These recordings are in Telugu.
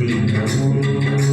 Thank you.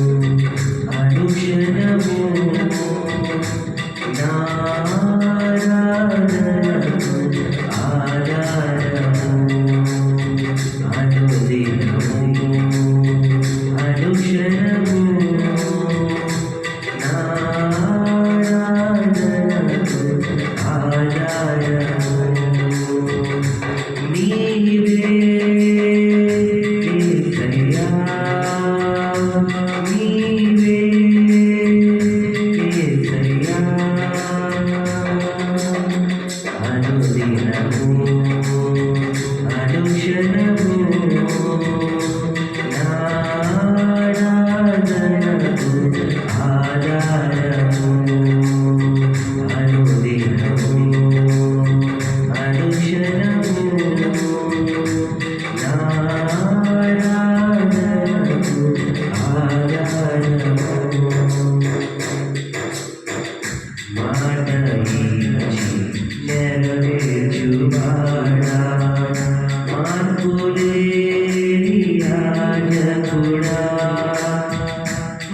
ప్రభుదేవి రాజకుడా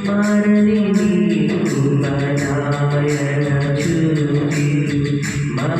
మరణి నీకు మనాయన చూపి మమ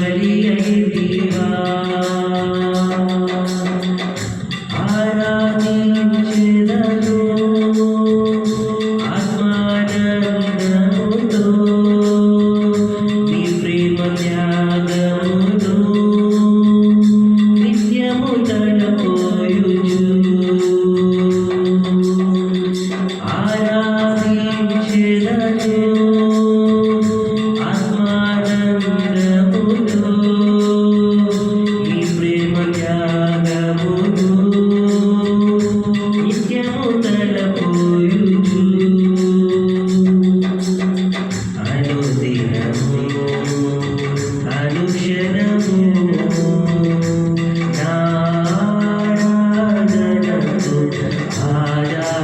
del आजा